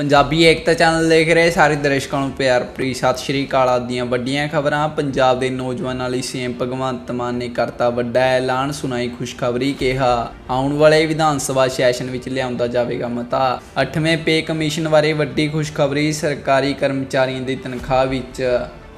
ਪੰਜਾਬੀ ਏਕਤਾ channel ਦੇਖ ਰਹੇ ਸਾਰੇ ਦਰਸ਼ਕਾਂ ਨੂੰ ਪਿਆਰ ਭਰੀ ਸਤਿ ਸ਼੍ਰੀ ਅਕਾਲ। ਆਦਿ ਦੀਆਂ ਵੱਡੀਆਂ ਖਬਰਾਂ, ਪੰਜਾਬ ਦੇ ਨੌਜਵਾਨਾਂ ਲਈ ਸੀਐਮ ਭਗਵੰਤ ਮਾਨ ਨੇ ਕਰਤਾ ਵੱਡਾ ਐਲਾਨ, ਸੁਣਾਈ ਖੁਸ਼ਖਬਰੀ, ਕਿਹਾ, ਆਉਣ ਵਾਲੇ ਵਿਧਾਨ ਸਭਾ ਸੈਸ਼ਨ ਵਿੱਚ ਲਿਆਉਂਦਾ ਜਾਵੇਗਾ ਮਤਾ। 8ਵੇਂ ਪੇ ਕਮਿਸ਼ਨ ਬਾਰੇ ਵੱਡੀ ਖੁਸ਼ਖਬਰੀ, ਸਰਕਾਰੀ ਕਰਮਚਾਰੀਆਂ ਦੀ ਤਨਖਾਹ ਵਿੱਚ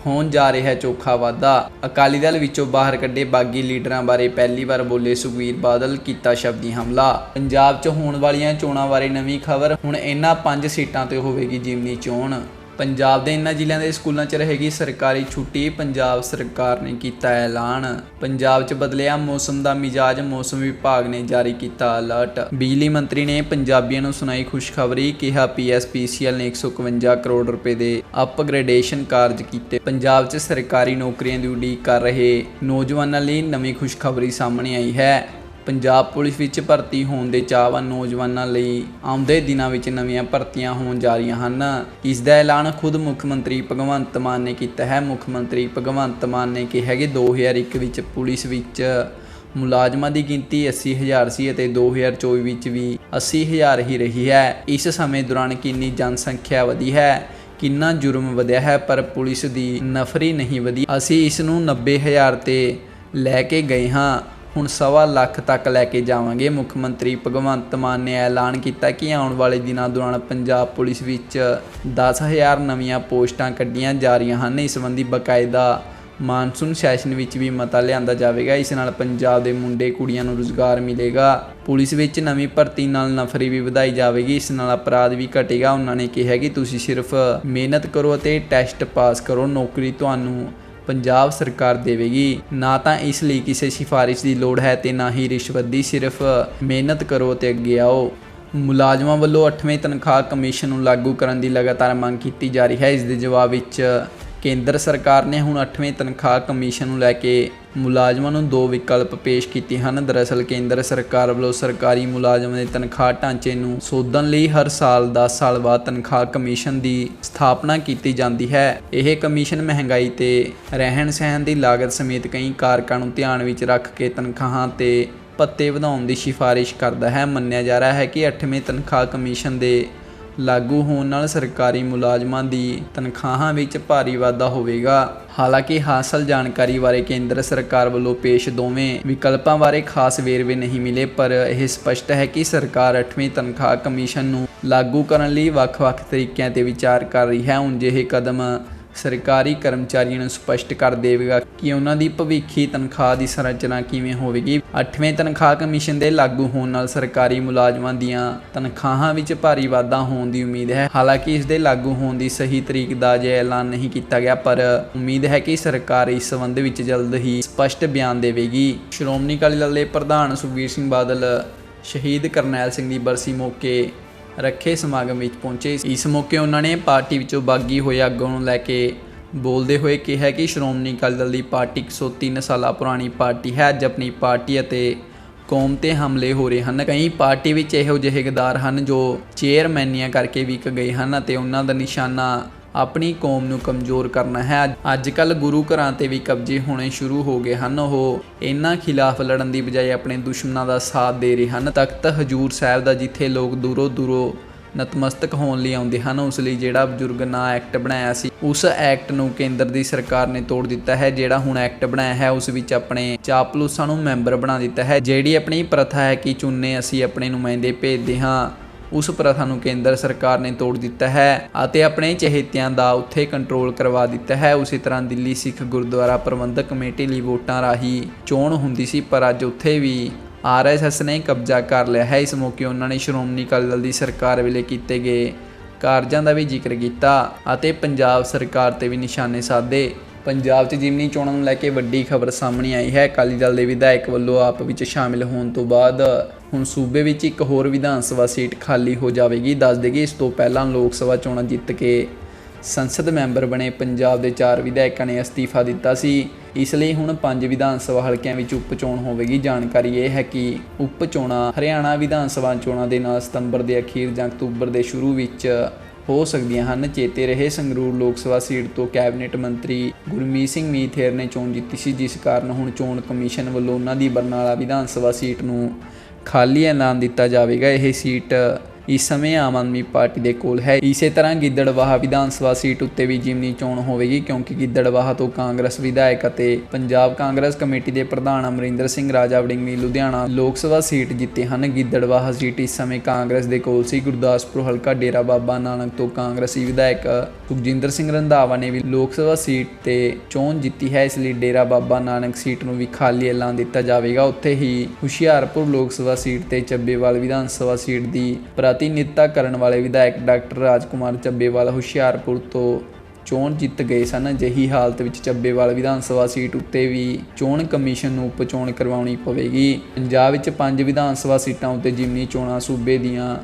ਹੋਣ ਜਾ ਰਿਹਾ ਹੈ ਚੋਖਾ ਵਾਧਾ। ਅਕਾਲੀ ਦਲ ਵਿੱਚੋਂ ਬਾਹਰ ਕੱਢੇ ਬਾਗੀ ਲੀਡਰਾਂ ਬਾਰੇ ਪਹਿਲੀ ਵਾਰ ਬੋਲੇ ਸੁਖਵੀਰ ਬਾਦਲ ਕੀਤਾ ਸ਼ਬਦੀ ਹਮਲਾ। ਪੰਜਾਬ 'ਚ ਹੋਣ ਵਾਲੀਆਂ ਚੋਣਾਂ ਬਾਰੇ ਨਵੀਂ ਖਬਰ, ਹੁਣ ਇਹਨਾਂ ਪੰਜ ਸੀਟਾਂ ਤੇ ਹੋਵੇਗੀ ਜਿਮਨੀ ਚੋਣ। ਪੰਜਾਬ ਦੇ ਇਨ੍ਹਾਂ ਜ਼ਿਲ੍ਹਿਆਂ ਦੇ ਸਕੂਲਾਂ 'ਚ ਰਹੇਗੀ ਸਰਕਾਰੀ ਛੁੱਟੀ, ਪੰਜਾਬ ਸਰਕਾਰ ਨੇ ਕੀਤਾ ਐਲਾਨ। ਪੰਜਾਬ 'ਚ ਬਦਲਿਆ ਮੌਸਮ ਦਾ ਮਿਜਾਜ, ਮੌਸਮ ਵਿਭਾਗ ਨੇ ਜਾਰੀ ਕੀਤਾ ਅਲਰਟ। ਬਿਜਲੀ ਮੰਤਰੀ ਨੇ ਪੰਜਾਬੀਆਂ ਨੂੰ ਸੁਣਾਈ ਖੁਸ਼ਖਬਰੀ, ਕਿਹਾ ਪੀਐਸਪੀਸੀਐਲ ਨੇ 151 ਕਰੋੜ ਰੁਪਏ ਦੇ ਅਪਗ੍ਰੇਡੇਸ਼ਨ ਕਾਰਜ ਕੀਤੇ। ਪੰਜਾਬ 'ਚ ਸਰਕਾਰੀ ਨੌਕਰੀਆਂ ਦੀ ਉਡੀਕ ਕਰ ਰਹੇ ਨੌਜਵਾਨਾਂ ਲਈ ਨਵੀਂ ਖੁਸ਼ਖਬਰੀ ਸਾਹਮਣੇ ਆਈ ਹੈ। ਪੰਜਾਬ ਪੁਲਿਸ ਵਿੱਚ ਭਰਤੀ ਹੋਣ ਦੇ ਚਾਹਵਾਨ ਨੌਜਵਾਨਾਂ ਲਈ ਆਉਂਦੇ ਦਿਨਾਂ ਵਿੱਚ ਨਵੀਆਂ ਭਰਤੀਆਂ ਹੋਣ ਜਾ ਰਹੀਆਂ ਹਨ। ਇਸ ਦਾ ਐਲਾਨ ਖੁਦ ਮੁੱਖ ਮੰਤਰੀ ਭਗਵੰਤ ਮਾਨ ਨੇ ਕੀਤਾ ਹੈ। ਮੁੱਖ ਮੰਤਰੀ ਭਗਵੰਤ ਮਾਨ ਨੇ ਕਿਹਾ ਕਿ 2001 ਵਿੱਚ ਪੁਲਿਸ ਵਿੱਚ ਮੁਲਾਜ਼ਮਾਂ ਦੀ ਗਿਣਤੀ 80000 ਸੀ ਅਤੇ 2024 ਵਿੱਚ ਵੀ 80000 ਹੀ ਰਹੀ ਹੈ। ਇਸ ਸਮੇਂ ਦੌਰਾਨ ਕਿੰਨੀ ਜਨਸੰਖਿਆ ਵਧੀ ਹੈ, ਕਿੰਨਾ ਜੁਰਮ ਵਧਿਆ ਹੈ, ਪਰ ਪੁਲਿਸ ਦੀ ਨਫਰੀ ਨਹੀਂ ਵਧੀ। ਅਸੀਂ ਇਸ ਨੂੰ 90000 ਤੇ ਲੈ ਕੇ ਗਏ ਹਾਂ। ਹੁਣ ਸਵਾ ਲੱਖ ਤੱਕ ਲੈ ਕੇ ਜਾਵਾਂਗੇ। ਮੁੱਖ ਮੰਤਰੀ ਭਗਵੰਤ ਮਾਨ ਨੇ ਐਲਾਨ ਕੀਤਾ ਕਿ ਆਉਣ ਵਾਲੇ ਦਿਨਾਂ ਦੌਰਾਨ ਪੰਜਾਬ ਪੁਲਿਸ ਵਿੱਚ 10000 ਨਵੀਆਂ ਪੋਸਟਾਂ ਕੱਢੀਆਂ ਜਾ ਰਹੀਆਂ ਹਨ। ਇਸ ਸੰਬੰਧੀ ਬਕਾਇਦਾ ਮਾਨਸੂਨ ਸੈਸ਼ਨ ਵਿੱਚ ਵੀ ਮਤਾ ਲਿਆਂਦਾ ਜਾਵੇਗਾ। ਇਸ ਨਾਲ ਪੰਜਾਬ ਦੇ ਮੁੰਡੇ ਕੁੜੀਆਂ ਨੂੰ ਰੁਜ਼ਗਾਰ ਮਿਲੇਗਾ। ਪੁਲਿਸ ਵਿੱਚ ਨਵੀਂ ਭਰਤੀ ਨਾਲ ਨਫਰੀ ਵੀ ਵਧਾਈ ਜਾਵੇਗੀ। ਇਸ ਨਾਲ ਅਪਰਾਧ ਵੀ ਘਟੇਗਾ। ਉਹਨਾਂ ਨੇ ਕਿਹਾ ਕਿ ਤੁਸੀਂ ਸਿਰਫ ਮਿਹਨਤ ਕਰੋ ਅਤੇ ਟੈਸਟ ਪਾਸ ਕਰੋ। ਨੌਕਰੀ ਤੁਹਾਨੂੰ ਪੰਜਾਬ ਸਰਕਾਰ ਦੇਵੇਗੀ। ਨਾ ਤਾਂ ਇਸ ਲਈ ਕਿਸੇ ਸਿਫਾਰਿਸ਼ ਦੀ ਲੋੜ ਹੈ ਤੇ ਨਾ ਹੀ ਰਿਸ਼ਵਤ ਦੀ, ਸਿਰਫ ਮਿਹਨਤ ਕਰੋ ਤੇ ਅੱਗੇ ਆਓ। ਮੁਲਾਜ਼ਮਾਂ ਵੱਲੋਂ 8ਵੇਂ ਤਨਖਾਹ ਕਮਿਸ਼ਨ ਨੂੰ ਲਾਗੂ ਕਰਨ ਦੀ ਲਗਾਤਾਰ ਮੰਗ ਕੀਤੀ ਜਾ ਰਹੀ ਹੈ। ਇਸ ਦੇ ਜਵਾਬ ਵਿੱਚ ਕੇਂਦਰ ਸਰਕਾਰ ਨੇ ਹੁਣ 8ਵੇਂ ਤਨਖਾਹ ਕਮਿਸ਼ਨ ਨੂੰ ਲੈ ਕੇ ਮੁਲਾਜ਼ਮਾਂ ਨੂੰ ਦੋ ਵਿਕਲਪ ਪੇਸ਼ ਕੀਤੇ ਹਨ। ਦਰਅਸਲ ਕੇਂਦਰ ਸਰਕਾਰ ਵੱਲੋਂ ਸਰਕਾਰੀ ਮੁਲਾਜ਼ਮਾਂ ਦੇ ਤਨਖਾਹ ਢਾਂਚੇ ਨੂੰ ਸੋਧਣ ਲਈ ਹਰ ਸਾਲ 10 ਸਾਲ ਬਾਅਦ ਤਨਖਾਹ ਕਮਿਸ਼ਨ ਦੀ ਸਥਾਪਨਾ ਕੀਤੀ ਜਾਂਦੀ ਹੈ। ਇਹ ਕਮਿਸ਼ਨ ਮਹਿੰਗਾਈ ਤੇ ਰਹਿਣ ਸਹਿਣ ਦੀ ਲਾਗਤ ਸਮੇਤ ਕਈ ਕਾਰਕਾਂ ਨੂੰ ਧਿਆਨ ਵਿੱਚ ਰੱਖ ਕੇ ਤਨਖਾਹਾਂ ਤੇ ਪੱਤੇ ਵਧਾਉਣ ਦੀ ਸਿਫਾਰਿਸ਼ ਕਰਦਾ ਹੈ। ਮੰਨਿਆ ਜਾ ਰਿਹਾ ਹੈ ਕਿ 8ਵੇਂ ਤਨਖਾਹ ਕਮਿਸ਼ਨ ਦੇ ਲਾਗੂ ਹੋਣ ਨਾਲ ਸਰਕਾਰੀ ਮੁਲਾਜ਼ਮਾਂ ਦੀ ਤਨਖਾਹਾਂ ਵਿੱਚ ਭਾਰੀ ਵਾਧਾ ਹੋਵੇਗਾ। ਹਾਲਾਂਕਿ ਹਾਸਲ ਜਾਣਕਾਰੀ ਬਾਰੇ ਕੇਂਦਰ ਸਰਕਾਰ ਵੱਲੋਂ ਪੇਸ਼ ਦੋਵੇਂ ਵਿਕਲਪਾਂ ਬਾਰੇ ਖਾਸ ਵੇਰਵੇ ਨਹੀਂ ਮਿਲੇ, ਪਰ ਇਹ ਸਪਸ਼ਟ ਹੈ ਕਿ ਸਰਕਾਰ 8ਵੀਂ ਤਨਖਾਹ ਕਮਿਸ਼ਨ ਨੂੰ ਲਾਗੂ ਕਰਨ ਲਈ ਵੱਖ-ਵੱਖ ਤਰੀਕਿਆਂ ਤੇ ਵਿਚਾਰ ਕਰ ਰਹੀ ਹੈ। ਉਂਝ ਇਹ ਕਦਮ ਸਰਕਾਰੀ ਕਰਮਚਾਰੀਆਂ ਨੂੰ ਸਪਸ਼ਟ ਕਰ ਦੇਵੇਗਾ ਕਿ ਉਹਨਾਂ ਦੀ ਭਵਿੱਖੀ ਤਨਖਾਹ ਦੀ ਸੰਰਚਨਾ ਕਿਵੇਂ ਹੋਵੇਗੀ। 8ਵੇਂ ਤਨਖਾਹ ਕਮਿਸ਼ਨ ਦੇ ਲਾਗੂ ਹੋਣ ਨਾਲ ਸਰਕਾਰੀ ਮੁਲਾਜ਼ਮਾਂ ਦੀਆਂ ਤਨਖਾਹਾਂ ਵਿੱਚ ਭਾਰੀ ਵਾਧਾ ਹੋਣ ਦੀ ਉਮੀਦ ਹੈ। ਹਾਲਾਂਕਿ ਇਸ ਦੇ ਲਾਗੂ ਹੋਣ ਦੀ ਸਹੀ ਤਰੀਕ ਦਾ ਅਜੇ ਐਲਾਨ ਨਹੀਂ ਕੀਤਾ ਗਿਆ, ਪਰ ਉਮੀਦ ਹੈ ਕਿ ਸਰਕਾਰ ਇਸ ਸੰਬੰਧ ਵਿੱਚ ਜਲਦ ਹੀ ਸਪਸ਼ਟ ਬਿਆਨ ਦੇਵੇਗੀ। ਸ਼੍ਰੋਮਣੀ ਅਕਾਲੀ ਦਲ ਦੇ ਪ੍ਰਧਾਨ ਸੁਖਬੀਰ ਸਿੰਘ ਬਾਦਲ, ਸ਼ਹੀਦ ਕਰਨੈਲ ਸਿੰਘ ਦੀ ਬਰਸੀ ਮੌਕੇ ਰੱਖੇ ਸਮਾਗਮ ਵਿੱਚ ਪਹੁੰਚੇ। ਇਸ ਮੌਕੇ ਉਹਨਾਂ ਨੇ ਪਾਰਟੀ ਵਿੱਚੋਂ ਬਾਗੀ ਹੋਏ ਆਗੂਆਂ ਨੂੰ ਲੈ ਕੇ ਬੋਲਦੇ ਹੋਏ ਕਿਹਾ ਕਿ ਸ਼੍ਰੋਮਣੀ ਅਕਾਲੀ ਦਲ ਦੀ ਪਾਰਟੀ 103 ਸਾਲਾ ਪੁਰਾਣੀ ਪਾਰਟੀ ਹੈ। ਅੱਜ ਆਪਣੀ ਪਾਰਟੀ ਅਤੇ ਕੌਮ ਤੇ ਹਮਲੇ ਹੋ ਰਹੇ ਹਨ। ਕਈ ਪਾਰਟੀ ਵਿੱਚ ਇਹੋ ਜਿਹੇ ਗਦਾਰ ਹਨ ਜੋ ਚੇਅਰਮੈਨੀਆਂ ਕਰਕੇ ਵਿਕ ਗਏ ਹਨ ਅਤੇ ਉਹਨਾਂ ਦਾ ਨਿਸ਼ਾਨਾ ਆਪਣੀ ਕੌਮ ਨੂੰ ਕਮਜ਼ੋਰ ਕਰਨਾ ਹੈ। ਅੱਜ ਕੱਲ ਗੁਰੂ ਘਰਾਂ ਤੇ ਵੀ ਕਬਜ਼ੇ ਹੋਣੇ ਸ਼ੁਰੂ ਹੋ ਗਏ ਹਨ। ਉਹ ਇਹਨਾਂ ਖਿਲਾਫ ਲੜਨ ਦੀ ਬਜਾਏ ਆਪਣੇ ਦੁਸ਼ਮਣਾਂ ਦਾ ਸਾਥ ਦੇ ਰਹੇ ਹਨ। ਤਖਤ ਹਜੂਰ ਸਾਹਿਬ ਦਾ ਜਿੱਥੇ ਲੋਕ ਦੂਰੋਂ ਦੂਰੋਂ ਨਤਮਸਤਕ ਹੋਣ ਲਈ ਆਉਂਦੇ ਹਨ, ਉਸ ਲਈ ਜਿਹੜਾ ਬਜ਼ੁਰਗ ਨਾ ਐਕਟ ਬਣਾਇਆ ਸੀ, ਉਸ ਐਕਟ ਨੂੰ ਕੇਂਦਰ ਦੀ ਸਰਕਾਰ ਨੇ ਤੋੜ ਦਿੱਤਾ ਹੈ। ਜਿਹੜਾ ਹੁਣ ਐਕਟ ਬਣਾਇਆ ਹੈ, ਉਸ ਵਿੱਚ ਆਪਣੇ ਚਾਪਲੂਸਾਂ ਨੂੰ ਮੈਂਬਰ ਬਣਾ ਦਿੱਤਾ ਹੈ। ਜਿਹੜੀ ਆਪਣੀ ਪ੍ਰਥਾ ਹੈ ਕਿ ਚੁਣਨੇ ਅਸੀਂ ਆਪਣੇ ਨੁਮਾਇੰਦੇ ਭੇਜਦੇ ਹਾਂ ਉਸ ਪ੍ਰਥਾ ਨੂੰ ਕੇਂਦਰ ਸਰਕਾਰ ਨੇ ਤੋੜ ਦਿੱਤਾ ਹੈ ਅਤੇ ਆਪਣੇ ਚਹੇਤਿਆਂ ਦਾ ਉੱਥੇ ਕੰਟਰੋਲ ਕਰਵਾ ਦਿੱਤਾ ਹੈ। ਉਸੇ ਤਰ੍ਹਾਂ ਦਿੱਲੀ ਸਿੱਖ ਗੁਰਦੁਆਰਾ ਪ੍ਰਬੰਧਕ ਕਮੇਟੀ ਲਈ ਵੋਟਾਂ ਰਾਹੀਂ ਚੋਣ ਹੁੰਦੀ ਸੀ, ਪਰ ਅੱਜ ਉੱਥੇ ਵੀ ਆਰਐਸਐਸ ਨੇ ਕਬਜ਼ਾ ਕਰ ਲਿਆ ਹੈ। ਇਸ ਮੌਕੇ ਉਹਨਾਂ ਨੇ ਸ਼੍ਰੋਮਣੀ ਅਕਾਲੀ ਦਲ ਦੀ ਸਰਕਾਰ ਵੇਲੇ ਕੀਤੇ ਗਏ ਕਾਰਜਾਂ ਦਾ ਵੀ ਜ਼ਿਕਰ ਕੀਤਾ ਅਤੇ ਪੰਜਾਬ ਸਰਕਾਰ ਤੇ ਵੀ ਨਿਸ਼ਾਨੇ ਸਾਧੇ। ਪੰਜਾਬ 'ਚ ਜਿਮਨੀ ਚੋਣਾਂ ਨੂੰ ਲੈ ਕੇ ਵੱਡੀ ਖਬਰ ਸਾਹਮਣੇ ਆਈ ਹੈ। ਅਕਾਲੀ ਦਲ ਦੇ ਵਿਧਾਇਕ ਵੱਲੋਂ ਆਪ ਵਿੱਚ ਸ਼ਾਮਿਲ ਹੋਣ ਤੋਂ ਬਾਅਦ ਹੁਣ ਸੂਬੇ ਵਿੱਚ ਇੱਕ ਹੋਰ ਵਿਧਾਨ ਸਭਾ ਸੀਟ ਖਾਲੀ ਹੋ ਜਾਵੇਗੀ। ਦੱਸ ਦੇਗੀ ਇਸ ਤੋਂ ਪਹਿਲਾਂ ਲੋਕ ਸਭਾ ਚੋਣਾਂ ਜਿੱਤ ਕੇ ਸੰਸਦ ਮੈਂਬਰ ਬਣੇ ਪੰਜਾਬ ਦੇ ਚਾਰ ਵਿਧਾਇਕਾਂ ਨੇ ਅਸਤੀਫਾ ਦਿੱਤਾ ਸੀ। ਇਸ ਲਈ ਹੁਣ ਪੰਜ ਵਿਧਾਨ ਸਭਾ ਹਲਕਿਆਂ ਵਿੱਚ ਉਪ ਚੋਣ ਹੋਵੇਗੀ। ਜਾਣਕਾਰੀ ਇਹ ਹੈ ਕਿ ਉਪ ਚੋਣਾਂ ਹਰਿਆਣਾ ਵਿਧਾਨ ਸਭਾ ਚੋਣਾਂ ਦੇ ਨਾਲ ਸਤੰਬਰ ਦੇ ਅਖੀਰ ਜਾਂ ਅਕਤੂਬਰ ਦੇ ਸ਼ੁਰੂ ਵਿੱਚ ਹੋ ਸਕਦੀਆਂ ਹਨ। ਚੇਤੇ ਰਹੇ ਸੰਗਰੂਰ ਲੋਕ ਸਭਾ ਸੀਟ ਤੋਂ ਕੈਬਨਿਟ ਮੰਤਰੀ ਗੁਰਮੀਤ ਸਿੰਘ ਮੀਥੇਰ ਨੇ ਚੋਣ ਜਿੱਤੀ ਸੀ, ਜਿਸ ਕਾਰਨ ਹੁਣ ਚੋਣ ਕਮਿਸ਼ਨ ਵੱਲੋਂ ਉਹਨਾਂ ਦੀ ਬਰਨਾਲਾ ਵਿਧਾਨ ਸਭਾ ਸੀਟ ਨੂੰ ਖਾਲੀ ਐਲਾਨ ਦਿੱਤਾ ਜਾਵੇਗਾ। ਇਹ ਸੀਟ ਇਸ ਸਮੇਂ ਆਮ ਆਦਮੀ ਪਾਰਟੀ ਦੇ ਕੋਲ ਹੈ। ਇਸੇ ਤਰ੍ਹਾਂ ਗਿੱਦੜਵਾਹਾ ਵਿਧਾਨ ਸਭਾ ਸੀਟ ਉੱਤੇ ਵੀ ਜਿਮਨੀ ਚੋਣ ਹੋਵੇਗੀ, ਕਿਉਂਕਿ ਗਿੱਦੜਵਾਹਾ ਤੋਂ ਕਾਂਗਰਸ ਵਿਧਾਇਕ ਅਤੇ ਪੰਜਾਬ ਕਾਂਗਰਸ ਕਮੇਟੀ ਦੇ ਪ੍ਰਧਾਨ ਅਮਰਿੰਦਰ ਸਿੰਘ ਰਾਜਾ ਵੜਿੰਗੀ ਲੁਧਿਆਣਾ ਲੋਕ ਸਭਾ ਸੀਟ ਜਿੱਤੇ ਹਨ। ਗਿੱਦੜਵਾਹਾ ਸੀਟ ਇਸ ਸਮੇਂ ਕਾਂਗਰਸ ਦੇ ਕੋਲ ਸੀ। ਗੁਰਦਾਸਪੁਰ, ਹਲਕਾ ਡੇਰਾ ਬਾਬਾ ਨਾਨਕ ਤੋਂ ਕਾਂਗਰਸੀ ਵਿਧਾਇਕ ਸੁਖਜਿੰਦਰ ਸਿੰਘ ਰੰਧਾਵਾ ਨੇ ਵੀ ਲੋਕ ਸਭਾ ਸੀਟ ਤੇ ਚੋਣ ਜਿੱਤੀ ਹੈ। ਇਸ ਲਈ ਡੇਰਾ ਬਾਬਾ ਨਾਨਕ ਸੀਟ ਨੂੰ ਵੀ ਖਾਲੀ ਐਲਾਨ ਦਿੱਤਾ ਜਾਵੇਗਾ। ਉੱਥੇ ਹੀ ਹੁਸ਼ਿਆਰਪੁਰ ਲੋਕ ਸਭਾ ਸੀਟ ਤੇ ਚੱਬੇਵਾਲ ਵਿਧਾਨ ਸਭਾ ਸੀਟ ਦੀ ਪ੍ਰਤੀਨਿਧਤਾ ਕਰਨ ਵਾਲੇ ਵਿਧਾਇਕ ਡਾਕਟਰ ਰਾਜਕੁਮਾਰ ਚੱਬੇਵਾਲ ਹੁਸ਼ਿਆਰਪੁਰ ਤੋਂ ਚੋਣ ਜਿੱਤ ਗਏ ਸਨ। ਅਜਿਹੀ ਹਾਲਤ ਵਿੱਚ ਚੱਬੇਵਾਲ ਵਿਧਾਨ ਸਭਾ ਸੀਟ ਉੱਤੇ ਵੀ ਚੋਣ ਕਮਿਸ਼ਨ ਨੂੰ ਉਪਚੋਣ ਕਰਵਾਉਣੀ ਪਵੇਗੀ। ਪੰਜਾਬ ਵਿੱਚ ਪੰਜ ਵਿਧਾਨ ਸਭਾ ਸੀਟਾਂ ਉੱਤੇ ਜਿਮਨੀ ਚੋਣਾਂ ਸੂਬੇ ਦੀਆਂ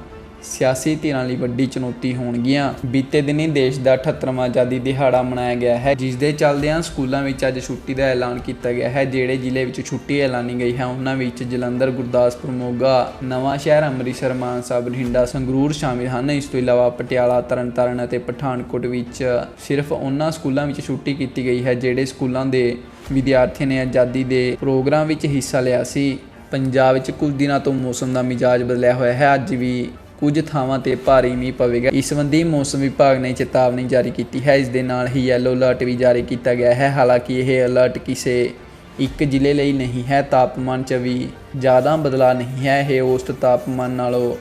ਸਿਆਸੀ ਧਿਰਾਂ ਲਈ ਵੱਡੀ ਚੁਣੌਤੀ ਹੋਣਗੀਆਂ। ਬੀਤੇ ਦਿਨੀ ਦੇਸ਼ ਦਾ 78ਵਾਂ ਆਜ਼ਾਦੀ ਦਿਹਾੜਾ ਮਨਾਇਆ ਗਿਆ ਹੈ, ਜਿਸ ਦੇ ਚੱਲਦਿਆਂ ਸਕੂਲਾਂ ਵਿੱਚ ਅੱਜ ਛੁੱਟੀ ਦਾ ਐਲਾਨ ਕੀਤਾ ਗਿਆ ਹੈ, ਜਿਹੜੇ ਜ਼ਿਲ੍ਹੇ ਵਿੱਚ ਛੁੱਟੀ ਐਲਾਨੀ ਗਈ ਹੈ, ਉਹਨਾਂ ਵਿੱਚ ਜਲੰਧਰ, ਗੁਰਦਾਸਪੁਰ, ਮੋਗਾ, ਨਵਾਂ ਸ਼ਹਿਰ, ਅੰਮ੍ਰਿਤਸਰ, ਮਾਨਸਾ, ਬਠਿੰਡਾ, ਸੰਗਰੂਰ ਸ਼ਾਮਿਲ ਹਨ। ਇਸ ਤੋਂ ਇਲਾਵਾ ਪਟਿਆਲਾ, ਤਰਨਤਾਰਨ ਅਤੇ ਪਠਾਨਕੋਟ ਵਿੱਚ ਸਿਰਫ ਉਹਨਾਂ ਸਕੂਲਾਂ ਵਿੱਚ ਛੁੱਟੀ ਕੀਤੀ ਗਈ ਹੈ, ਜਿਹੜੇ ਸਕੂਲਾਂ ਦੇ ਵਿਦਿਆਰਥੀਆਂ ਨੇ ਆਜ਼ਾਦੀ ਦੇ ਪ੍ਰੋਗਰਾਮ ਵਿੱਚ ਹਿੱਸਾ ਲਿਆ ਸੀ। ਪੰਜਾਬ ਵਿੱਚ ਕੁਝ ਦਿਨਾਂ ਤੋਂ ਮੌਸਮ ਦਾ ਮਿਜਾਜ ਬਦਲਿਆ ਹੋਇਆ ਹੈ, ਅੱਜ ਵੀ ਕੁਝ ਥਾਵਾਂ ਤੇ ਭਾਰੀ ਮੀਂਹ ਪਵੇਗਾ। ਇਸ ਸੰਬੰਧੀ ਮੌਸਮ ਵਿਭਾਗ ਨੇ ਚੇਤਾਵਨੀ ਜਾਰੀ ਕੀਤੀ ਹੈ। ਇਸ ਦੇ ਨਾਲ ਹੀ ਯੈਲੋ ਅਲਰਟ ਵੀ ਜਾਰੀ ਕੀਤਾ ਗਿਆ ਹੈ। ਹਾਲਾਂਕਿ ਇਹ ਅਲਰਟ ਕਿਸੇ ਇੱਕ ਜ਼ਿਲ੍ਹੇ ਲਈ ਨਹੀਂ ਹੈ। ਤਾਪਮਾਨ 'ਚ ਵੀ ਜ਼ਿਆਦਾ ਬਦਲਾਅ ਨਹੀਂ ਹੈ। ਇਹ ਔਸਤ ਤਾਪਮਾਨ ਨਾਲੋਂ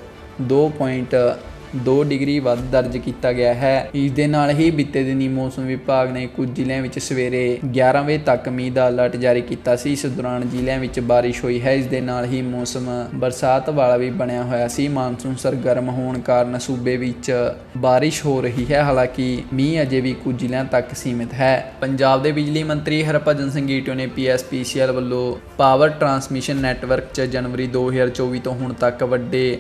2.2 ਡਿਗਰੀ ਵੱਧ ਦਰਜ ਕੀਤਾ ਗਿਆ ਹੈ। ਇਸ ਦੇ ਨਾਲ ਹੀ ਬੀਤੇ ਦਿਨੀ ਮੌਸਮ ਵਿਭਾਗ ਨੇ ਕੁਝ ਜ਼ਿਲ੍ਹਿਆਂ ਵਿੱਚ ਸਵੇਰੇ 11 ਵਜੇ ਤੱਕ ਮੀਂਹ ਦਾ ਅਲਰਟ ਜਾਰੀ ਕੀਤਾ ਸੀ। ਇਸ ਦੌਰਾਨ ਜ਼ਿਲ੍ਹਿਆਂ ਵਿੱਚ ਬਾਰਿਸ਼ ਹੋਈ ਹੈ। ਇਸ ਦੇ ਨਾਲ ਹੀ ਮੌਸਮ ਬਰਸਾਤ ਵਾਲਾ ਵੀ ਬਣਿਆ ਹੋਇਆ ਸੀ। ਮਾਨਸੂਨ ਸਰਗਰਮ ਹੋਣ ਕਾਰਨ ਸੂਬੇ ਵਿੱਚ ਬਾਰਿਸ਼ ਹੋ ਰਹੀ ਹੈ। ਹਾਲਾਂਕਿ ਮੀਂਹ ਅਜੇ ਵੀ ਕੁਝ ਜ਼ਿਲ੍ਹਿਆਂ ਤੱਕ ਸੀਮਿਤ ਹੈ। ਪੰਜਾਬ ਦੇ ਬਿਜਲੀ ਮੰਤਰੀ ਹਰਭਜਨ ਸਿੰਘ ਈਟੋ ਨੇ ਪੀਐਸਪੀਸੀਐਲ ਵੱਲੋਂ ਪਾਵਰ ਟਰਾਂਸਮਿਸ਼ਨ ਨੈਟਵਰਕ 'ਚ ਜਨਵਰੀ 2024 ਤੋਂ ਹੁਣ ਤੱਕ ਵੱਡੇ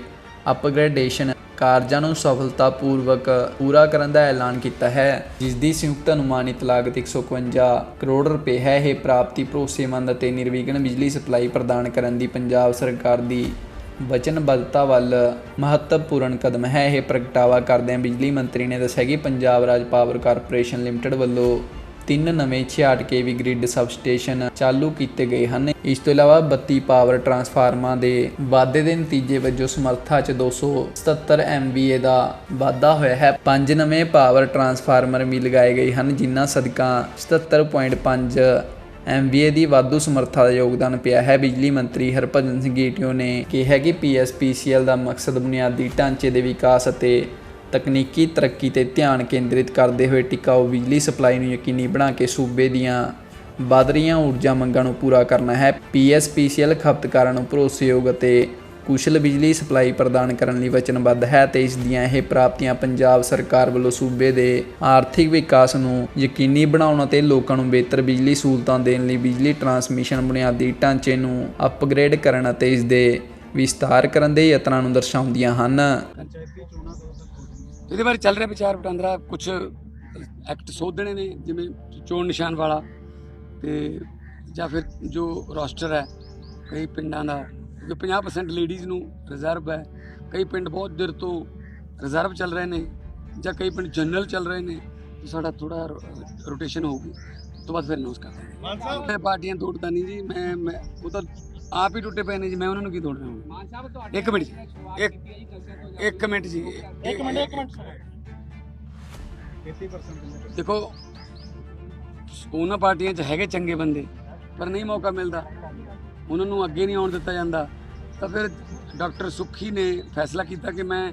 ਅਪਗ੍ਰੇਡੇਸ਼ਨ ਕਾਰਜਾਂ ਨੂੰ ਸਫਲਤਾਪੂਰਵਕ ਪੂਰਾ ਕਰਨ ਦਾ ਐਲਾਨ ਕੀਤਾ ਹੈ ਜਿਸ ਦੀ ਸੰਯੁਕਤ ਅਨੁਮਾਨਿਤ ਲਾਗਤ 151 ਕਰੋੜ ਰੁਪਏ ਹੈ। ਇਹ ਪ੍ਰਾਪਤੀ ਭਰੋਸੇਮੰਦ ਅਤੇ ਨਿਰਵਿਘਨ ਬਿਜਲੀ ਸਪਲਾਈ ਪ੍ਰਦਾਨ ਕਰਨ ਦੀ ਪੰਜਾਬ ਸਰਕਾਰ ਦੀ ਵਚਨਬੱਧਤਾ ਵੱਲ ਮਹੱਤਵਪੂਰਨ ਕਦਮ ਹੈ। ਇਹ ਪ੍ਰਗਟਾਵਾ ਕਰਦਿਆਂ ਬਿਜਲੀ ਮੰਤਰੀ ਨੇ ਦੱਸਿਆ ਕਿ Punjab Raj power corporation limited ਵੱਲੋਂ ਤਿੰਨ ਨਵੇਂ 66 ਕੇਵੀ ਗ੍ਰਿਡ ਸਬਸਟੇਸ਼ਨ ਚਾਲੂ ਕੀਤੇ ਗਏ ਹਨ। ਇਸ ਤੋਂ ਇਲਾਵਾ 32 ਪਾਵਰ ਟਰਾਂਸਫਾਰਮਰਾਂ ਦੇ ਵਾਧੇ ਦੇ ਨਤੀਜੇ ਵਜੋਂ ਸਮਰੱਥਾ 'ਚ 277 MVA ਦਾ ਵਾਧਾ ਹੋਇਆ ਹੈ। ਪੰਜ ਨਵੇਂ ਪਾਵਰ ਟਰਾਂਸਫਾਰਮਰ ਵੀ ਲਗਾਏ ਗਏ ਹਨ, ਜਿਨ੍ਹਾਂ ਸਦਕਾ 77.5 MVA ਦੀ ਵਾਧੂ ਸਮਰੱਥਾ ਦਾ ਯੋਗਦਾਨ ਪਿਆ ਹੈ। ਬਿਜਲੀ ਮੰਤਰੀ ਹਰਭਜਨ ਸਿੰਘ ਈਟਿਓ ਨੇ ਕਿਹਾ ਕਿ PSPCL ਦਾ ਮਕਸਦ ਬੁਨਿਆਦੀ ਢਾਂਚੇ ਦੇ ਵਿਕਾਸ ਅਤੇ ਤਕਨੀਕੀ ਤਰੱਕੀ ਤੇ ਧਿਆਨ ਕੇਂਦਰਿਤ ਕਰਦੇ ਹੋਏ ਟਿਕਾਊ ਬਿਜਲੀ ਸਪਲਾਈ ਨੂੰ ਯਕੀਨੀ ਬਣਾ ਕੇ ਸੂਬੇ ਦੀਆਂ ਵੱਧ ਰਹੀਆਂ ਊਰਜਾ ਮੰਗਾਂ ਨੂੰ ਪੂਰਾ ਕਰਨਾ ਹੈ। PSPCL ਖਪਤਕਾਰਾਂ ਨੂੰ ਭਰੋਸੇਯੋਗ ਅਤੇ ਕੁਸ਼ਲ ਬਿਜਲੀ ਸਪਲਾਈ ਪ੍ਰਦਾਨ ਕਰਨ ਲਈ ਵਚਨਬੱਧ ਹੈ ਤੇ ਇਸ ਦੀਆਂ ਇਹ ਪ੍ਰਾਪਤੀਆਂ ਪੰਜਾਬ ਸਰਕਾਰ ਵੱਲੋਂ ਸੂਬੇ ਦੇ ਆਰਥਿਕ ਵਿਕਾਸ ਨੂੰ ਯਕੀਨੀ ਬਣਾਉਣ ਅਤੇ ਲੋਕਾਂ ਨੂੰ ਬਿਹਤਰ ਬਿਜਲੀ ਸਹੂਲਤਾਂ ਦੇਣ ਲਈ ਬਿਜਲੀ ਟਰਾਂਸਮਿਸ਼ਨ ਬੁਨਿਆਦੀ ਢਾਂਚੇ ਨੂੰ ਅਪਗ੍ਰੇਡ ਕਰਨ ਅਤੇ ਇਸ ਦੇ ਵਿਸਤਾਰ ਕਰਨ ਦੇ ਯਤਨਾਂ ਨੂੰ ਦਰਸਾਉਂਦੀਆਂ ਹਨ। ਇਹਦੇ ਬਾਰੇ ਚੱਲ ਰਿਹਾ ਵਿਚਾਰ ਵਟਾਂਦਰਾ ਕੁਝ ਐਕਟ ਸੋਧਣੇ ਨੇ ਜਿਵੇਂ ਚੋਣ ਨਿਸ਼ਾਨ ਵਾਲਾ ਤੇ ਜਾਂ ਫਿਰ ਜੋ ਰੋਸਟਰ ਹੈ ਕਈ ਪਿੰਡਾਂ ਦਾ ਕਿਉਂਕਿ 50% ਲੇਡੀਜ਼ ਨੂੰ ਰਿਜ਼ਰਵ ਹੈ ਕਈ ਪਿੰਡ ਬਹੁਤ ਦਿਨ ਤੋਂ ਰਿਜ਼ਰਵ ਚੱਲ ਰਹੇ ਨੇ ਜਾਂ ਕਈ ਪਿੰਡ ਜਨਰਲ ਚੱਲ ਰਹੇ ਨੇ ਤੇ ਸਾਡਾ ਥੋੜਾ ਰੋਟੇਸ਼ਨ ਹੋਊਗੀ। ਤੋਂ ਬਾਅਦ ਫਿਰ ਅਨਾਉਂਸ ਕਰ ਦਾਂਗੇ ਮੈਂ ਪਾਰਟੀਆਂ ਤੋੜਦਾ ਨਹੀਂ ਜੀ ਮੈਂ ਮੈਂ ਉਹ ਤਾਂ ਆਪ ਹੀ ਟੁੱਟੇ ਪਏ ਨੇ ਜੀ ਮੈਂ ਉਹਨਾਂ ਨੂੰ ਕੀ ਤੋੜਨਾ ਹੁਣ? ਇੱਕ ਮਿੰਟ ਜੀ ਇੱਕ ਇੱਕ ਮਿੰਟ ਜੀ ਇੱਕ ਮਿੰਟ ਇੱਕ ਮਿੰਟ ਦੇਖੋ ਉਹਨਾਂ ਪਾਰਟੀਆਂ 'ਚ ਹੈਗੇ ਚੰਗੇ ਬੰਦੇ ਪਰ ਨਹੀਂ ਮੌਕਾ ਮਿਲਦਾ। ਉਹਨਾਂ ਨੂੰ ਅੱਗੇ ਨਹੀਂ ਆਉਣ ਦਿੱਤਾ ਜਾਂਦਾ। ਤਾਂ ਫਿਰ ਡਾਕਟਰ ਸੁੱਖੀ ਨੇ ਫੈਸਲਾ ਕੀਤਾ ਕਿ ਮੈਂ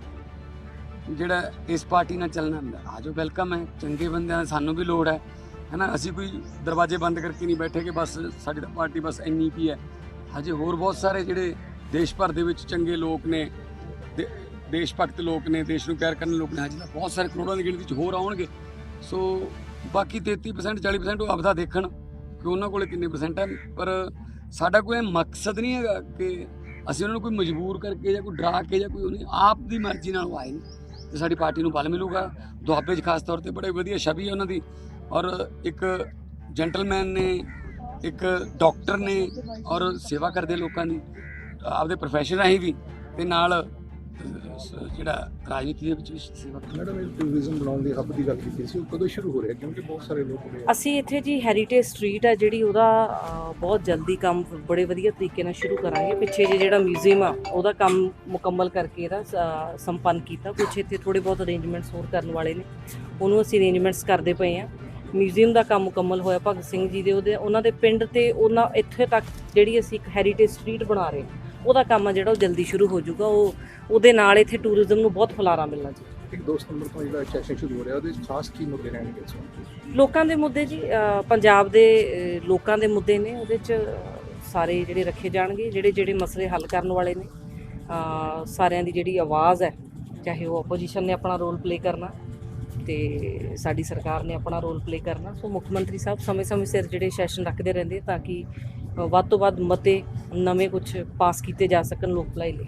ਜਿਹੜਾ ਇਸ ਪਾਰਟੀ ਨਾਲ ਚੱਲਣਾ ਆਜੋ ਵੈਲਕਮ ਹੈ। ਚੰਗੇ ਬੰਦਿਆਂ ਦੀ ਸਾਨੂੰ ਵੀ ਲੋੜ ਹੈ। ਹੈਨਾ ਅਸੀਂ ਕੋਈ ਦਰਵਾਜ਼ੇ ਬੰਦ ਕਰਕੇ ਨਹੀਂ ਬੈਠੇ ਕਿ ਬਸ ਸਾਡੀ ਤਾਂ ਪਾਰਟੀ ਬਸ ਇੰਨੀ ਕੀ ਹੈ। ਹਜੇ, ਹੋਰ ਬਹੁਤ ਸਾਰੇ ਜਿਹੜੇ ਦੇਸ਼ ਭਰ ਦੇ ਵਿੱਚ ਚੰਗੇ ਲੋਕ ਨੇ ਦੇਸ਼ ਭਗਤ ਲੋਕ ਨੇ, ਦੇਸ਼ ਨੂੰ ਪਿਆਰ ਕਰਨ ਲੋਕ ਨੇ, ਹਜੇ, ਤਾਂ ਬਹੁਤ ਸਾਰੇ ਕਰੋੜਾਂ ਦੀ ਗਿਣਤੀ 'ਚ ਹੋਰ ਆਉਣਗੇ। ਸੋ ਬਾਕੀ 33% 40% ਉਹ ਆਪਦਾ ਦੇਖਣ ਕਿ ਉਹਨਾਂ ਕੋਲੇ ਕਿੰਨੇ ਪਰਸੈਂਟ ਹੈ ਪਰ ਸਾਡਾ ਕੋਈ ਇਹ ਮਕਸਦ ਨਹੀਂ ਹੈਗਾ ਕਿ ਅਸੀਂ ਉਹਨਾਂ ਨੂੰ ਕੋਈ ਮਜਬੂਰ ਕਰਕੇ ਜਾਂ ਕੋਈ ਡਰਾ ਕੇ ਜਾਂ ਕੋਈ ਉਹਨੇ ਆਪ ਦੀ ਮਰਜ਼ੀ ਨਾਲ ਆਏ ਨੇ, ਤੇ ਸਾਡੀ ਪਾਰਟੀ ਨੂੰ ਬਲ ਮਿਲੂਗਾ। ਦੁਆਬੇ 'ਚ ਖਾਸ ਤੌਰ ਤੇ ਬੜੇ ਵਧੀਆ ਛਵੀ ਹੈ ਉਹਨਾਂ ਦੀ, ਔਰ ਇੱਕ ਜੈਂਟਲਮੈਨ ਨੇ ਇੱਕ ਡਾਕਟਰ ਨੇ ਔਰ ਸੇਵਾ ਕਰਦੇ ਲੋਕਾਂ ਦੀ ਆਪਦੇ ਪ੍ਰੋਫੈਸ਼ਨ ਰਾਹੀਂ ਵੀ ਤੇ ਨਾਲ ਜਿਹੜਾ ਰਾਜਨੀਤੀ ਦੇ ਵਿੱਚ ਵੀ ਸੇਵਾ। ਮੈਡਮ ਇਹ ਟੂਰਿਜ਼ਮ ਬਣਾਉਣ ਦੀ ਹੱਬ ਦੀ ਗੱਲ ਕੀਤੀ ਸੀ ਉਹ ਕਦੋਂ ਸ਼ੁਰੂ ਹੋ ਰਿਹਾ? ਕਿਉਂਕਿ ਬਹੁਤ ਸਾਰੇ ਲੋਕ ਨੇ। ਅਸੀਂ ਇੱਥੇ ਜੀ ਹੈਰੀਟੇਜ ਸਟਰੀਟ ਹੈ ਜਿਹੜੀ ਉਹਦਾ ਬਹੁਤ ਜਲਦੀ ਕੰਮ ਬੜੇ ਵਧੀਆ ਤਰੀਕੇ ਨਾਲ ਸ਼ੁਰੂ ਕਰਾਂਗੇ। ਪਿੱਛੇ ਜੇ ਜਿਹੜਾ ਮਿਊਜ਼ੀਅਮ ਆ ਉਹਦਾ ਕੰਮ ਮੁਕੰਮਲ ਕਰਕੇ ਇਹਦਾ ਸੰਪੰਨ ਕੀਤਾ। ਕੁਛ ਇੱਥੇ ਥੋੜੇ ਬਹੁਤ ਅਰੇਂਜਮੈਂਟਸ ਹੋਰ ਕਰਨ ਵਾਲੇ ਨੇ। ਉਹਨੂੰ ਅਸੀਂ ਅਰੇਂਜਮੈਂਟਸ ਕਰਦੇ ਪਏ ਆ। ਮਿਊਜ਼ੀਅਮ ਦਾ ਕੰਮ ਮੁਕੰਮਲ ਹੋਇਆ ਭਗਤ ਸਿੰਘ ਜੀ ਦੇ ਉਹਦੇ ਉਹਨਾਂ ਦੇ ਪਿੰਡ ਤੇ ਉਹਨਾਂ ਇੱਥੇ ਤੱਕ ਜਿਹੜੀ ਅਸੀਂ ਇੱਕ ਹੈਰੀਟੇਜ ਸਟਰੀਟ ਬਣਾ ਰਹੇ ਹਾਂ ਉਹਦਾ ਕੰਮ ਆ ਜਿਹੜਾ ਉਹ ਜਲਦੀ ਸ਼ੁਰੂ ਹੋ ਜਾਊਗਾ ਉਹ ਉਹਦੇ ਨਾਲ ਇੱਥੇ ਟੂਰਿਜ਼ਮ ਨੂੰ ਬਹੁਤ ਫੁਲਾਰਾ ਮਿਲਣਾ ਜੀ। ਇੱਕ 2 ਸਤੰਬਰ ਤੋਂ ਜਿਹੜਾ ਸੈਸ਼ਨ ਸ਼ੁਰੂ ਹੋ ਰਿਹਾ ਉਹਦੇ ਵਿੱਚ ਖਾਸ ਕੀ ਮੁੱਦੇ ਰਹਿਣਗੇ ਲੋਕਾਂ ਦੇ ਮੁੱਦੇ ਜੀ ਪੰਜਾਬ ਦੇ ਲੋਕਾਂ ਦੇ ਮੁੱਦੇ ਨੇ ਉਹਦੇ ਚ ਸਾਰੇ ਜਿਹੜੇ ਰੱਖੇ ਜਾਣਗੇ ਜਿਹੜੇ ਜਿਹੜੇ ਮਸਲੇ ਹੱਲ ਕਰਨ ਵਾਲੇ ਨੇ। ਸਾਰਿਆਂ ਦੀ ਜਿਹੜੀ ਆਵਾਜ਼ ਹੈ ਚਾਹੇ ਉਹ ਆਪੋਜੀਸ਼ਨ ਨੇ ਆਪਣਾ ਰੋਲ ਪਲੇ ਕਰਨਾ ਤੇ ਸਾਡੀ ਸਰਕਾਰ ਨੇ ਆਪਣਾ ਰੋਲ ਪਲੇ ਕਰਨਾ। ਸੋ ਮੁੱਖ ਮੰਤਰੀ ਸਾਹਿਬ ਸਮੇਂ-ਸਮੇਂ ਸਿਰ ਜਿਹੜੇ ਸੈਸ਼ਨ ਰੱਖਦੇ ਰਹਿੰਦੇ ਤਾਂ ਕਿ ਵੱਧ ਤੋਂ ਵੱਧ ਮਤੇ ਨਵੇਂ ਕੁਝ ਪਾਸ ਕੀਤੇ ਜਾ ਸਕਣ ਲੋਕ ਭਲਾਈ ਲਈ।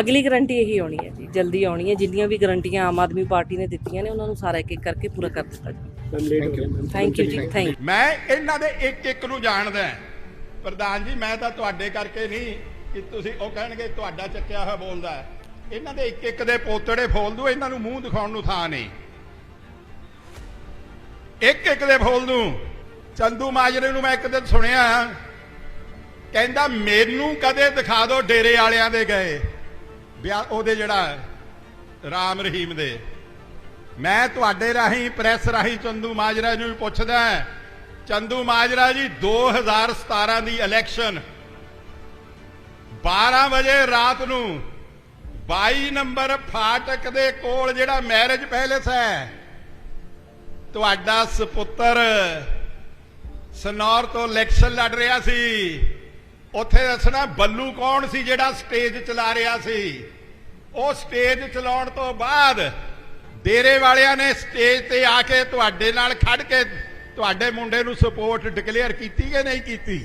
ਅਗਲੀ ਗਰੰਟੀ ਇਹੀ ਆਉਣੀ ਹੈ ਜੀ ਜਲਦੀ ਆਉਣੀ ਹੈ। ਜਿੰਨੀਆਂ ਵੀ ਗਰੰਟੀਆਂ ਆਮ ਆਦਮੀ ਪਾਰਟੀ ਨੇ ਦਿੱਤੀਆਂ ਨੇ ਉਹਨਾਂ ਨੂੰ ਸਾਰਾ ਇੱਕ ਇੱਕ ਕਰਕੇ ਪੂਰਾ ਕਰ ਦਿੱਤਾ ਜੀ। ਥੈਂਕ ਯੂ ਜੀ ਥੈਂਕ ਮੈਂ ਇਹਨਾਂ ਦੇ ਇੱਕ ਇੱਕ ਨੂੰ ਜਾਣਦਾ ਪ੍ਰਧਾਨ ਜੀ ਮੈਂ ਤਾਂ ਤੁਹਾਡੇ ਕਰਕੇ ਨਹੀਂ ਕਿ ਤੁਸੀਂ ਉਹ ਕਹਿਣਗੇ ਤੁਹਾਡਾ ਚੱਕਿਆ ਹੋਇਆ ਬੋਲਦਾ ਹੈ। ਇਹਨਾਂ ਦੇ ਇੱਕ ਇੱਕ ਦੇ ਪੋਤੜੇ ਫੋਲ ਦੂ ਇਹਨਾਂ ਨੂੰ ਮੂੰਹ ਦਿਖਾਉਣ ਨੂੰ ਥਾਂ ਨਹੀਂ। ਇੱਕ ਇੱਕ ਦੇ ਫੋਲ ਦੂ ਚੰਦੂ ਮਾਜਰੇ ਨੂੰ ਮੈਂ ਇੱਕ ਦਿਨ ਸੁਣਿਆ, ਕਹਿੰਦਾ, ਮੈਨੂੰ ਕਦੇ ਦਿਖਾ ਦਿਓ ਡੇਰੇ ਵਾਲਿਆਂ ਦੇ ਗਏ। ਵਿਆਹ, ਉਹਦੇ ਜਿਹੜਾ ਰਾਮ ਰਹੀਮ ਦੇ। ਮੈਂ ਤੁਹਾਡੇ ਰਾਹੀਂ, ਪ੍ਰੈਸ ਰਾਹੀਂ ਚੰਦੂ ਮਾਜਰਾ ਨੂੰ ਪੁੱਛਦਾ ਚੰਦੂ ਮਾਜਰਾ ਜੀ 2017 ਦੀ ਇਲੈਕਸ਼ਨ 12 ਵਜੇ ਰਾਤ ਨੂੰ 22 ਨੰਬਰ ਫਾਟਕ ਦੇ ਕੋਲ ਜਿਹੜਾ ਮੈਰਿਜ ਪੈਲੇਸ ਹੈ, ਤੁਹਾਡਾ ਸੁਪੁੱਤਰ ਸਨੌਰ ਤੋਂ ਇਲੈਕਸ਼ਨ ਲੜ ਰਿਹਾ ਸੀ। ਉੱਥੇ ਦੱਸਣਾ ਬੱਲੂ ਕੌਣ ਸੀ ਜਿਹੜਾ ਸਟੇਜ ਚਲਾ ਰਿਹਾ ਸੀ? ਉਹ ਸਟੇਜ ਚਲਾਉਣ ਤੋਂ ਬਾਅਦ ਡੇਰੇ ਵਾਲਿਆਂ ਨੇ ਸਟੇਜ ਤੇ ਆ ਕੇ ਤੁਹਾਡੇ ਨਾਲ ਖੜ ਕੇ ਤੁਹਾਡੇ ਮੁੰਡੇ ਨੂੰ ਸਪੋਰਟ ਡਿਕਲੇਅਰ ਕੀਤੀ ਕਿ ਨਹੀਂ ਕੀਤੀ?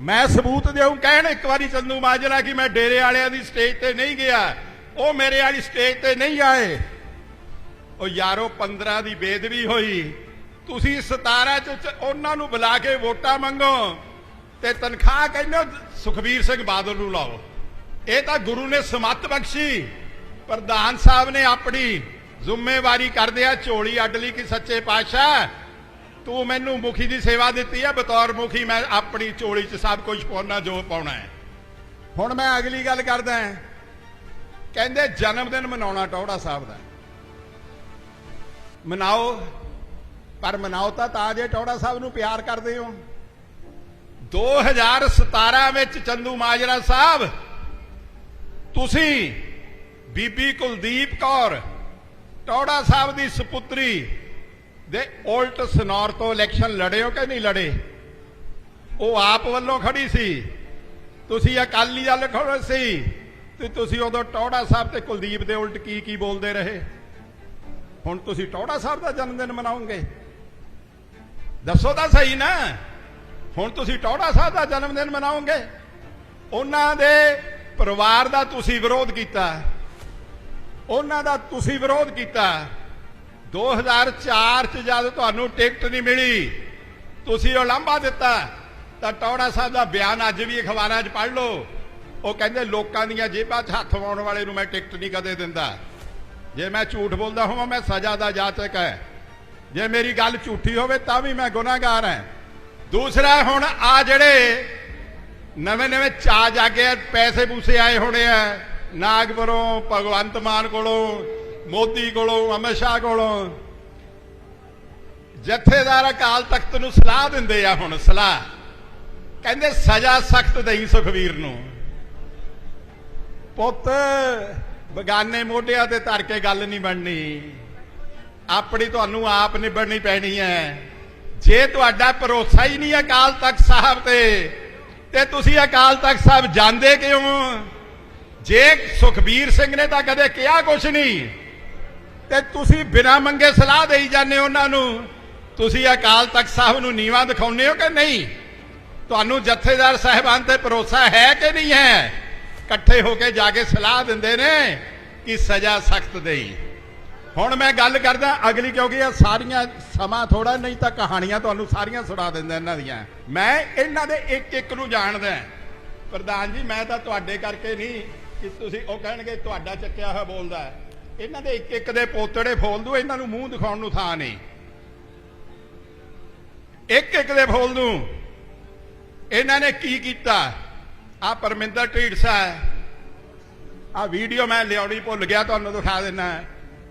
ਮੈਂ ਸਬੂਤ ਦਿਉਂ ਕਹਿਣ ਇੱਕ ਵਾਰੀ ਚੰਦੂ ਮਾਜਰਾ ਕਿ ਮੈਂ ਡੇਰੇ ਵਾਲਿਆਂ ਦੀ ਸਟੇਜ ਤੇ ਨਹੀਂ ਗਿਆ। ਉਹ ਮੇਰੇ ਵਾਲੀ ਸਟੇਜ ਤੇ ਨਹੀਂ ਆਏ। ਉਹ ਯਾਰੋ 15 ਦੀ ਬੇਦਬੀ ਹੋਈ। ਤੁਸੀਂ 17 ਚ ਉਹਨਾਂ ਨੂੰ ਬੁਲਾ ਕੇ ਵੋਟਾਂ ਮੰਗੋ ਤੇ ਤਨਖਾਹ ਕਹਿੰਦੇ ਸੁਖਬੀਰ ਸਿੰਘ ਬਾਦਲ ਨੂੰ ਲਾਓ। ਇਹ ਤਾਂ ਗੁਰੂ ਨੇ ਸਮੱਤ ਬਖਸ਼ੀ। ਪ੍ਰਧਾਨ ਸਾਹਿਬ ਨੇ ਆਪਣੀ ਜ਼ਿੰਮੇਵਾਰੀ ਕਰਦਿਆਂ ਝੋਲੀ ਅੱਡ ਲਈ ਕਿ ਸੱਚੇ ਪਾਤਸ਼ਾਹ ਤੂੰ ਮੈਨੂੰ ਮੁਖੀ ਦੀ ਸੇਵਾ ਦਿੱਤੀ ਹੈ ਬਤੌਰ ਮੁਖੀ ਮੈਂ ਆਪਣੀ ਝੋਲੀ 'ਚ ਸਭ ਕੁਝ ਪਾਉਣਾ, ਜੋ ਪਾਉਣਾ ਹੈ। ਹੁਣ ਮੈਂ ਅਗਲੀ ਗੱਲ ਕਰਦਾ ਹਾਂ। ਕਹਿੰਦੇ ਜਨਮ ਦਿਨ ਮਨਾਉਣਾ ਟੌੜਾ ਸਾਹਿਬ ਦਾ। ਮਨਾਓ, ਪਰ ਮਨਾਓ ਤਾਂ ਤਾਂ ਜੇ ਟੌੜਾ ਸਾਹਿਬ ਨੂੰ ਪਿਆਰ ਕਰਦੇ ਹੋ। 2017 ਵਿੱਚ ਚੰਦੂ ਮਾਜਰਾ ਸਾਹਿਬ, ਤੁਸੀਂ ਬੀਬੀ ਕੁਲਦੀਪ ਕੌਰ ਟੌੜਾ ਸਾਹਿਬ ਦੀ ਸੁਪੁੱਤਰੀ ਦੇ ਉਲਟ ਸਨੌਰ ਤੋਂ ਇਲੈਕਸ਼ਨ ਲੜਿਓ ਕਿ ਨਹੀਂ ਲੜੇ? ਉਹ ਆਪ ਵੱਲੋਂ ਖੜੀ ਸੀ। ਤੁਸੀਂ ਅਕਾਲੀ ਦਲ ਖੜੇ ਸੀ। ਤੇ ਤੁਸੀਂ ਉਦੋਂ ਟੌੜਾ ਸਾਹਿਬ ਤੇ ਕੁਲਦੀਪ ਦੇ ਉਲਟ ਕੀ ਕੀ ਬੋਲਦੇ ਰਹੇ? ਹੁਣ ਤੁਸੀਂ ਟੌੜਾ ਸਾਹਿਬ ਦਾ ਜਨਮ ਦਿਨ ਮਨਾਓਗੇ ਦੱਸੋ ਤਾਂ ਸਹੀ ਨਾ। ਹੁਣ ਤੁਸੀਂ ਟੌੜਾ ਸਾਹਿਬ ਦਾ ਜਨਮ ਦਿਨ ਮਨਾਓਗੇ ਉਹਨਾਂ ਦੇ ਪਰਿਵਾਰ ਦਾ ਤੁਸੀਂ ਵਿਰੋਧ ਕੀਤਾ। ਉਹਨਾਂ ਦਾ ਤੁਸੀਂ ਵਿਰੋਧ ਕੀਤਾ। 2004 ਚ ਜਦ ਤੁਹਾਨੂੰ ਟਿਕਟ ਨਹੀਂ ਮਿਲੀ, ਤੁਸੀਂ ਉਹ ਲਾਂਭਾ ਦਿੱਤਾ, ਤਾਂ ਟੌੜਾ ਸਾਹਿਬ ਦਾ ਬਿਆਨ ਅੱਜ ਵੀ ਅਖਬਾਰਾਂ 'ਚ ਪੜ੍ਹ ਲਓ। ਉਹ ਕਹਿੰਦੇ, ਲੋਕਾਂ ਦੀਆਂ ਜੇਬਾਂ 'ਚ ਹੱਥ ਪਾਉਣ ਵਾਲੇ ਨੂੰ ਮੈਂ ਟਿਕਟ ਨਹੀਂ ਕਦੇ ਦਿੰਦਾ। ਜੇ ਮੈਂ ਝੂਠ ਬੋਲਦਾ ਹੋਵਾਂ, ਮੈਂ ਸਜ਼ਾ ਦਾ ਜਾਚਕ ਹੈ ਜੇ ਮੇਰੀ ਗੱਲ ਝੂਠੀ ਹੋਵੇ, ਤਾਂ ਵੀ ਮੈਂ ਗੁਨਾਹਗਾਰ ਹਾਂ ਦੂਸਰਾ, ਹੁਣ ਆ ਜਿਹੜੇ ਨਵੇਂ ਨਵੇਂ ਚਾਜ ਆ ਜਾਗੇ ਪੈਸੇ ਪੂਸੇ ਆਏ ਹੋਣੇ ਆ, ਨਾਗਪੁਰੋਂ ਭਗਵੰਤ ਮਾਨ ਕੋਲੋਂ ਮੋਦੀ ਕੋਲੋਂ, ਅਮਿਤ ਸ਼ਾਹ ਕੋਲੋਂ। ਜਥੇਦਾਰ ਅਕਾਲ ਤਖਤ ਨੂੰ ਸਲਾਹ ਦਿੰਦੇ ਆ ਹੁਣ, ਸਲਾਹ। ਕਹਿੰਦੇ ਸਜ਼ਾ ਸਖਤ ਦੇਈ ਸੁਖਵੀਰ ਨੂੰ। ਪੁੱਤ, ਬਗਾਨੇ ਮੋਢਿਆਂ ਤੇ ਧਰ ਕੇ ਗੱਲ ਨਹੀਂ ਬਣਨੀ। ਆਪਣੀ ਤੁਹਾਨੂੰ ਆਪ ਨਿਬੜਨੀ ਪੈਣੀ ਹੈ ਜੇ ਤੁਹਾਡਾ ਭਰੋਸਾ ਹੀ ਨਹੀਂ ਅਕਾਲ ਤਖਤ ਸਾਹਿਬ ਤੇ ਤੇ ਤੁਸੀਂ ਅਕਾਲ ਤਖਤ ਸਾਹਿਬ ਜਾਂਦੇ ਕਿਉਂ? ਜੇ ਸੁਖਬੀਰ ਸਿੰਘ ਨੇ ਤਾਂ ਕਦੇ ਕਿਹਾ ਕੁਛ ਨਹੀਂ। ਤੇ ਤੁਸੀਂ ਬਿਨਾਂ ਮੰਗੇ ਸਲਾਹ ਦੇਈ ਜਾਂਦੇ ਉਹਨਾਂ ਨੂੰ। ਤੁਸੀਂ ਅਕਾਲ ਤਖਤ ਸਾਹਿਬ ਨੂੰ ਨੀਵਾ ਦਿਖਾਉਂਦੇ ਹੋ ਕਿ ਨਹੀਂ? ਤੁਹਾਨੂੰ ਜਥੇਦਾਰ ਸਾਹਿਬਾਨ ਤੇ ਭਰੋਸਾ ਹੈ ਕਿ ਨਹੀਂ ਹੈ? ਇਕੱਠੇ ਹੋ ਕੇ ਜਾ ਕੇ ਸਲਾਹ ਦਿੰਦੇ ਨੇ ਕਿ ਸਜ਼ਾ ਸਖਤ ਦੇਈ। ਹੁਣ ਮੈਂ ਗੱਲ ਕਰਦਾ, ਅਗਲੀ ਕਿਉਂਕਿ ਇਹ ਸਾਰੀਆਂ ਸਮਾਂ ਥੋੜਾ ਨਹੀਂ ਤਾਂ ਕਹਾਣੀਆਂ ਤੁਹਾਨੂੰ ਸਾਰੀਆਂ ਸੁਣਾ ਦਿੰਦਾ ਇਹਨਾਂ ਦੀਆਂ। ਮੈਂ ਇਹਨਾਂ ਦੇ ਇੱਕ ਇੱਕ ਨੂੰ ਜਾਣਦਾ। ਪ੍ਰਧਾਨ ਜੀ, ਮੈਂ ਤਾਂ ਤੁਹਾਡੇ ਕਰਕੇ ਨਹੀਂ ਕਿ ਤੁਸੀਂ ਉਹ ਕਹਿਣਗੇ, ਤੁਹਾਡਾ ਚੱਕਿਆ ਹੋਇਆ ਬੋਲਦਾ ਹੈ। ਇਹਨਾਂ ਦੇ ਇੱਕ ਇੱਕ ਦੇ ਪੋਤੜੇ ਫੋਲ ਦੂ ਇਹਨਾਂ ਨੂੰ ਮੂੰਹ ਦਿਖਾਉਣ ਨੂੰ ਥਾਂ ਨਹੀਂ। ਇੱਕ ਇੱਕ ਦੇ ਫੋਲ ਦੂ ਇਹਨਾਂ ਨੇ ਕੀ ਕੀਤਾ? ਆ ਪਰਮਿੰਦਰ ਢੀਡਸਾ ਆ ਵੀਡੀਓ ਮੈਂ ਲਿਆਉਣੀ ਭੁੱਲ ਗਿਆ, ਤੁਹਾਨੂੰ ਦਿਖਾ ਦਿੰਨਾ।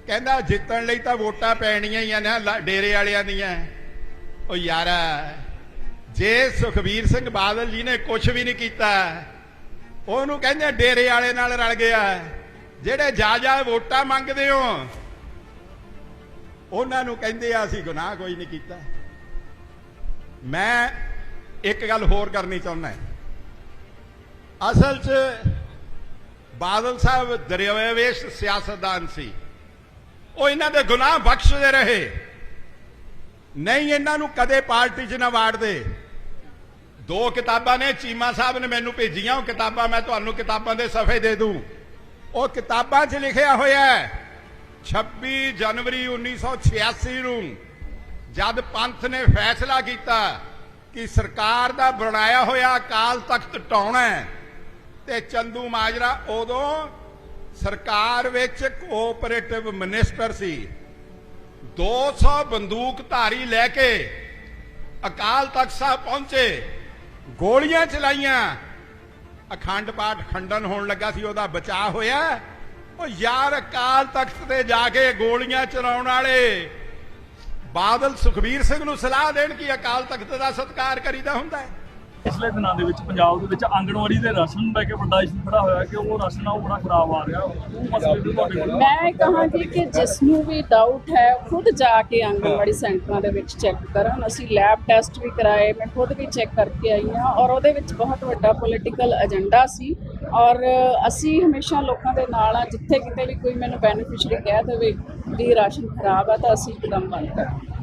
ਕਹਿੰਦਾ, ਜਿੱਤਣ ਲਈ ਤਾਂ ਵੋਟਾਂ ਪੈਣੀਆਂ ਹੀ ਆ ਨਾ ਡੇਰੇ ਵਾਲਿਆਂ ਦੀਆਂ। ਉਹ ਯਾਰ, ਜੇ ਸੁਖਬੀਰ ਸਿੰਘ ਬਾਦਲ ਜੀ ਨੇ ਕੁਝ ਵੀ ਨਹੀਂ ਕੀਤਾ, ਉਹਨੂੰ ਕਹਿੰਦੇ ਡੇਰੇ ਵਾਲੇ ਨਾਲ ਰਲ ਗਿਆ। ਜਿਹੜੇ ਜਾ ਜਾ ਵੋਟਾਂ ਮੰਗਦੇ ਹੋ, ਉਹਨਾਂ ਨੂੰ ਕਹਿੰਦੇ ਆ, ਅਸੀਂ ਗੁਨਾਹ ਕੋਈ ਨਹੀਂ ਕੀਤਾ। ਮੈਂ ਇੱਕ ਗੱਲ ਹੋਰ ਕਰਨੀ ਚਾਹੁੰਦਾ ਅਸਲ 'ਚ ਬਾਦਲ ਸਾਹਿਬ ਦਰਿਆਵੇਸ਼ ਸਿਆਸਤਦਾਨ ਸੀ। ਉਹ ਇਹਨਾਂ ਦੇ ਗੁਨਾਹ ਬਖਸ਼ਦੇ ਰਹੇ। ਨਹੀਂ, ਇਹਨਾਂ ਨੂੰ ਕਦੇ ਪਾਰਟੀ 'ਚ ਨਾ ਵਾੜਦੇ। ਦੋ ਕਿਤਾਬਾਂ ਨੇ, ਚੀਮਾ ਸਾਹਿਬ ਨੇ ਮੈਨੂੰ ਭੇਜੀਆਂ, ਉਹ ਕਿਤਾਬਾਂ ਮੈਂ ਤੁਹਾਨੂੰ ਕਿਤਾਬਾਂ ਦੇ ਸਫ਼ੇ ਦੇ ਦੂੰ। ਉਹ ਕਿਤਾਬਾਂ 'ਚ ਲਿਖਿਆ ਹੋਇਆ ਹੈ। 26 ਜਨਵਰੀ 1986 ਨੂੰ ਜਦ ਪੰਥ ਨੇ ਫੈਸਲਾ ਕੀਤਾ ਕਿ ਸਰਕਾਰ ਦਾ ਬਣਾਇਆ ਹੋਇਆ ਅਕਾਲ ਤਖਤ ਢਾਉਣਾ ਤੇ ਚੰਦੂ ਮਾਜਰਾ ਉਦੋਂ ਸਰਕਾਰ ਵਿੱਚ ਕੋਆਪਰੇਟਿਵ ਮਿਨਿਸਟਰ ਸੀ। 200 ਬੰਦੂਕ ਧਾਰੀ ਲੈ ਕੇ ਅਕਾਲ ਤਖਤ ਸਾਹਿਬ ਪਹੁੰਚੇ, ਗੋਲੀਆਂ ਚਲਾਈਆਂ ਅਖੰਡ ਪਾਠ ਖੰਡਨ ਹੋਣ ਲੱਗਾ ਸੀ, ਉਹਦਾ ਬਚਾਅ ਹੋਇਆ। ਉਹ ਯਾਰ ਅਕਾਲ ਤਖਤ ਤੇ ਜਾ ਕੇ ਗੋਲੀਆਂ ਚਲਾਉਣ ਵਾਲੇ ਬਾਦਲ ਸੁਖਬੀਰ ਸਿੰਘ ਨੂੰ ਸਲਾਹ ਦੇਣ ਕਿ ਅਕਾਲ ਤਖਤ ਦਾ ਸਤਿਕਾਰ ਕਰੀਦਾ ਹੁੰਦਾ ਹੈ। ਪਿਛਲੇ ਦਿਨਾਂ ਦੇ ਵਿੱਚ ਪੰਜਾਬ ਦੇ ਵਿੱਚ ਆਂਗਣਵਾੜੀ ਦੇ ਰਾਸ਼ਨ ਨੂੰ ਲੈ ਕੇ ਵੱਡਾ ਇਸ਼ੂ ਖੜਾ ਹੋਇਆ ਕਿ ਉਹ ਰਾਸ਼ਨ ਆ ਉਹ ਬੜਾ ਖਰਾਬ ਆ ਰਿਹਾ। ਉਹ ਮਸਲੇ ਤੇ ਤੁਹਾਡੇ ਕੋਲ ਮੈਂ ਕਹਾਂਗੀ ਕਿ ਜਿਸ ਨੂੰ ਵੀ ਡਾਊਟ ਹੈ ਖੁਦ ਜਾ ਕੇ ਆਂਗਣਵਾੜੀ ਸੈਂਟਰਾਂ ਦੇ ਵਿੱਚ ਚੈੱਕ ਕਰਨ। ਅਸੀਂ ਲੈਬ ਟੈਸਟ ਵੀ ਕਰਾਏ ਮੈਂ ਖੁਦ ਵੀ ਚੈੱਕ ਕਰਕੇ ਆਈ ਹਾਂ ਔਰ ਉਹਦੇ ਵਿੱਚ ਬਹੁਤ ਵੱਡਾ ਪੋਲੀਟੀਕਲ ਏਜੰਡਾ ਸੀ ਔਰ ਅਸੀਂ ਹਮੇਸ਼ਾ ਲੋਕਾਂ ਦੇ ਨਾਲ ਆ ਜਿੱਥੇ ਕਿਤੇ ਵੀ ਕੋਈ ਮੈਨੂੰ ਬੈਨੀਫੀਸ਼ੀਅਰੀ ਕਹਿ ਦੇਵੇ ਵੀ ਰਾਸ਼ਨ ਖਰਾਬ ਹੈ ਤਾਂ ਅਸੀਂ ਇੱਕਦਮ ਬੰਦ ਕਰਾਂਗੇ।